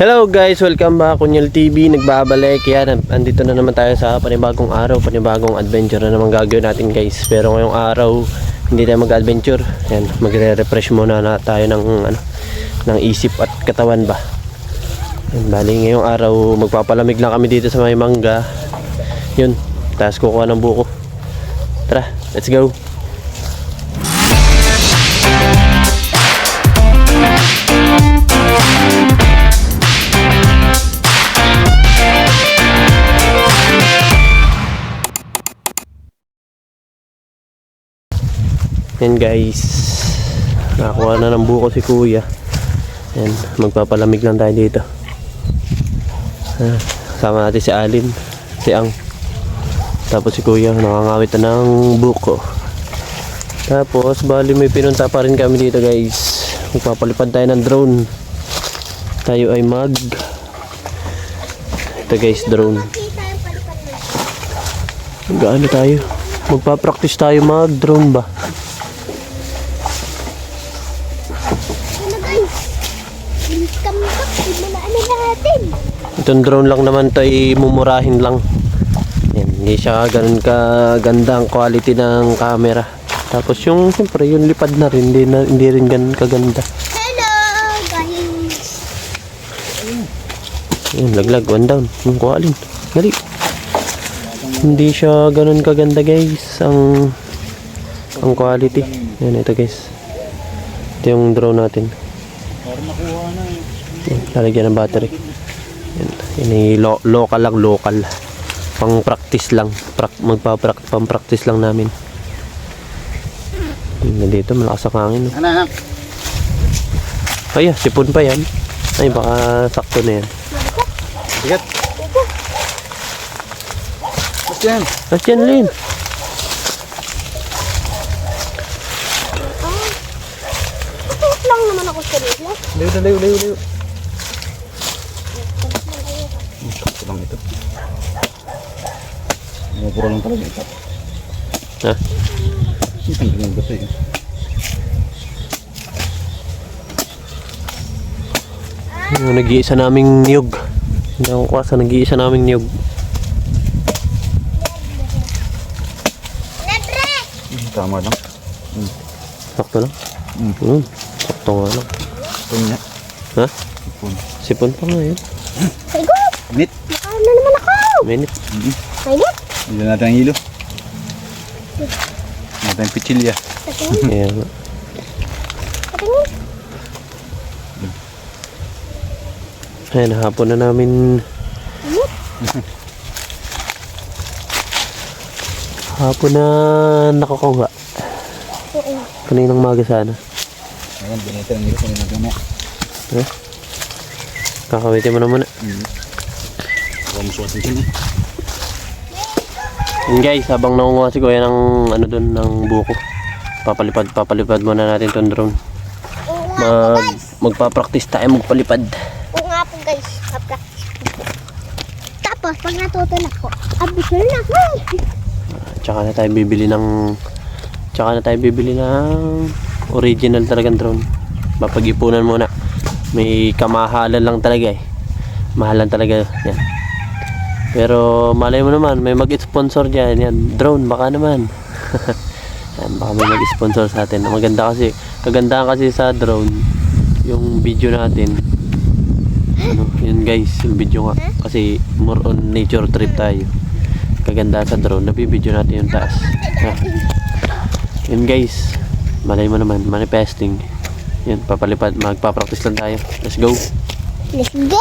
Hello guys, welcome back. Kunyal TV, nagbabalik. Yan, andito na naman tayo sa panibagong araw, panibagong adventure na naman gagawin natin guys. Pero ngayong araw, hindi tayo mag-adventure. Yan, magre-refresh muna na tayo ng, ano, ng isip at katawan ba? Yan, bali ngayong araw, magpapalamig lang kami dito sa may mangga. Yun, tapos kukuha ng buko. Tara, let's go Yan guys. Nakakuha na ng buko si kuya. Yan. Magpapalamig lang tayo dito. Ah, Kasama natin si Alin. Si Ang. Tapos si kuya nakangawit na ng buko. Tapos bali may pinunta pa rin kami dito guys. Magpapalipad tayo ng drone. Tayo ay mag ito guys drone. Gaano tayo? Magpa-practice tayo mag drone ba? Ano guys? Bilis kami pa. Ibalaan na natin. Itong drone lang naman to ay mumurahin lang. Yan, hindi siya ganun kaganda ang quality ng camera. Tapos yung, siyempre, yung lipad na rin, hindi, na, hindi rin ganun kaganda. Hello guys. Yun, laglag, one down. Yung kuhalin. Dali. Hindi siya ganun kaganda guys. Ang, ang quality. Yan, ito guys. Ito yung drone natin. Yan, lalagyan ng battery. Ay lo- local lang, local. Pang practice lang. Pra- magpa-practice, pang practice lang namin. Yan, dito, malakas ang hangin. no? Ano, ano? Ay, ah, sipon pa yan. Ay, baka sakto na yan. Bigat. Ba't yan? At yan, Lin. Tutok lang naman ako sa nila. Layo na, layo, layo, layo. Ito lang ito. Talaga ito. Ha? Ang tanggal ng gato eh. Yung nag-iisa naming niyog. Hindi ako kuha sa nag-iisa naming niyog. Hmm, Tama lang. Sakto lang. Hmm. Hmm, sakto nga lang. Ito niya. Ha? Ipon. Sipon pa nga yun. Nit. Ako. Minute. Mainit. Hindi natin ang hilo. Natin ang pitsilya. Patingin. Kaya nga. Patingin. Ayan, hapon na namin... hapon na nakakuha. Kaninang maga sana. Ayan, binita ang hilo. Kung natin mo. Ha? Kakawitin mo na muna. Hmm. Suwatin siya eh. Yun guys, habang nangunguha si Kuya ng ano dun, ng buko. Papalipad, papalipad muna natin tong drone. Mag, magpa-practice tayo magpalipad. Oo nga po guys. Pa-practice po. Tapos pag natuto na po, abisal na ako. Tsaka na tayo bibili ng tsaka na tayo bibili ng original talagang drone. Mapag-ipunan muna. May kamahalan lang talaga eh. Mahalan talaga yan. Pero malay mo naman, may mag-sponsor dyan. Yan, drone, baka naman. yan, baka may mag-sponsor sa atin. Maganda kasi, kagandahan kasi sa drone, yung video natin. Ano, yun guys, yung video nga. Kasi more on nature trip tayo kaganda sa drone nabibideo natin yung taas ha. guys malay mo naman manifesting yun papalipad magpa-practice lang tayo let's go Let's go!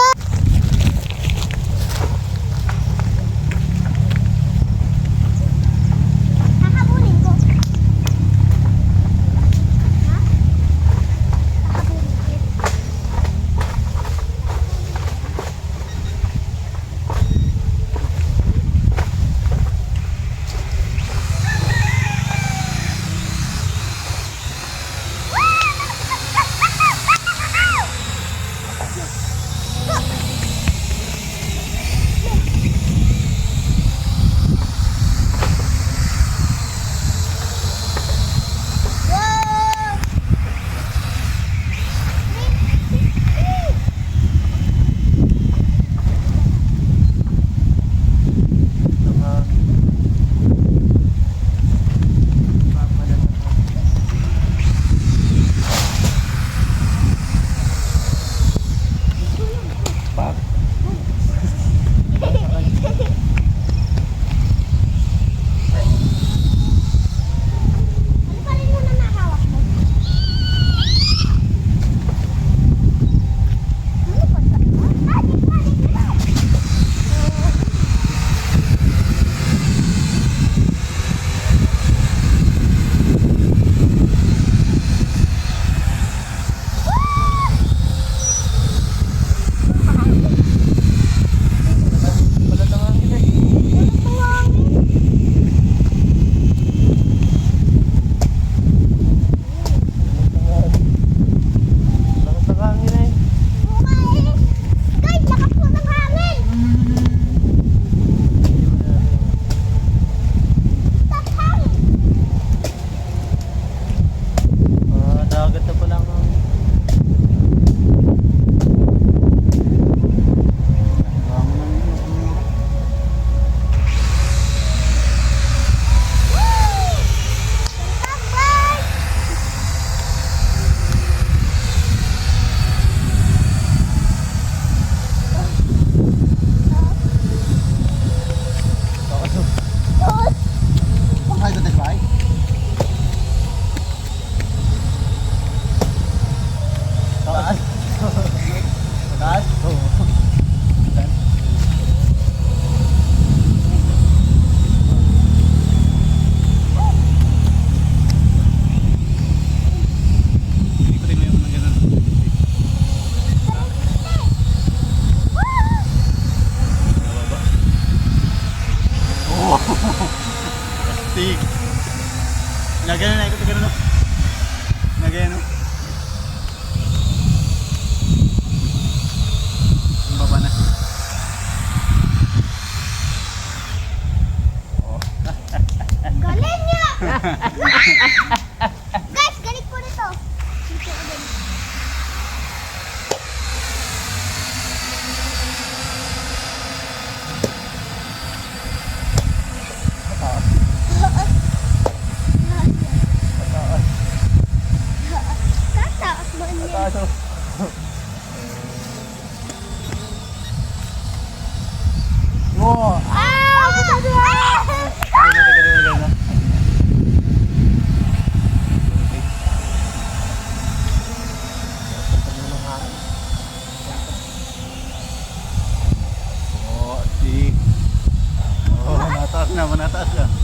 Nataas na, nataas na.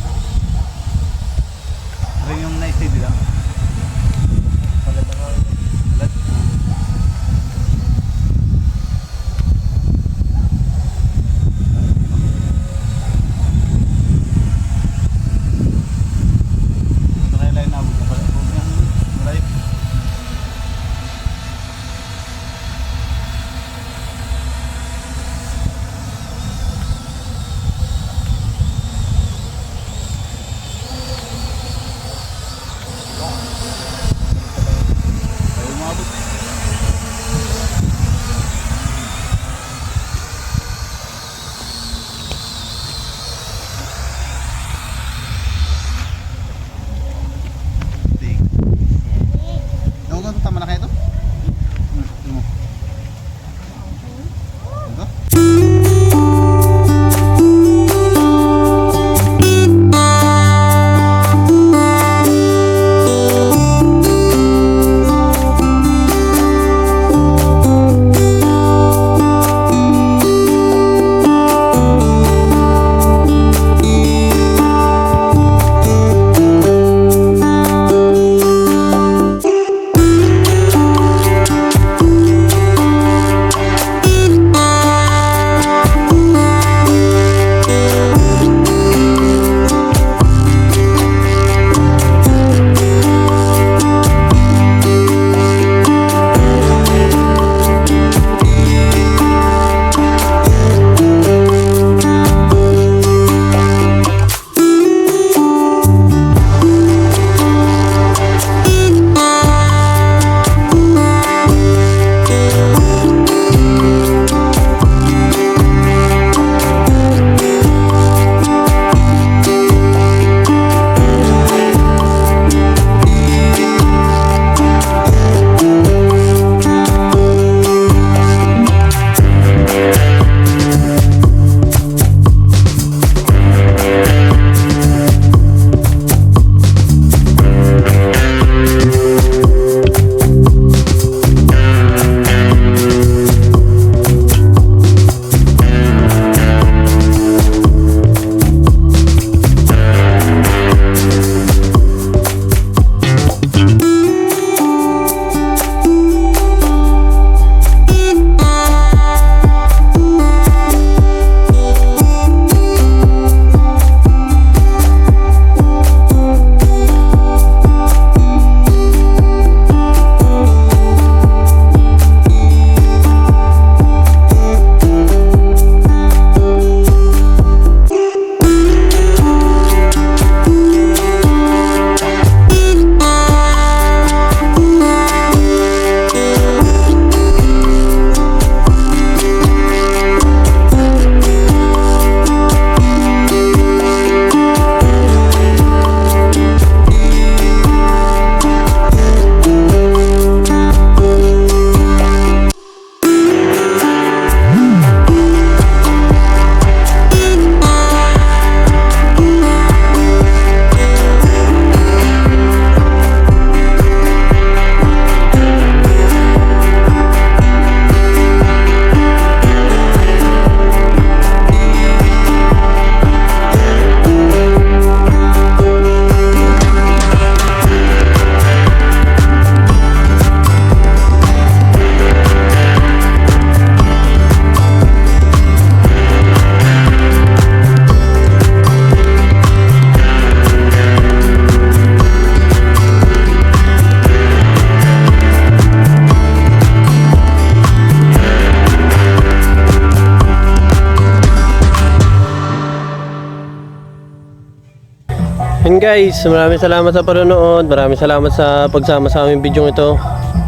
Yun guys, maraming salamat sa panonood. Maraming salamat sa pagsama sa aming video ito.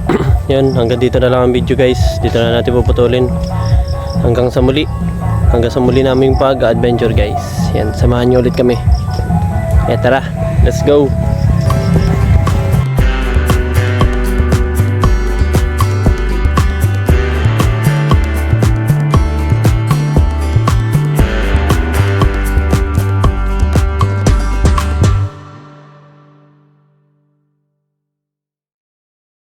Yan, hanggang dito na lang ang video guys. Dito na natin puputulin. Hanggang sa muli. Hanggang sa muli naming pag-adventure guys. Yan, samahan nyo ulit kami. Eh tara, let's go.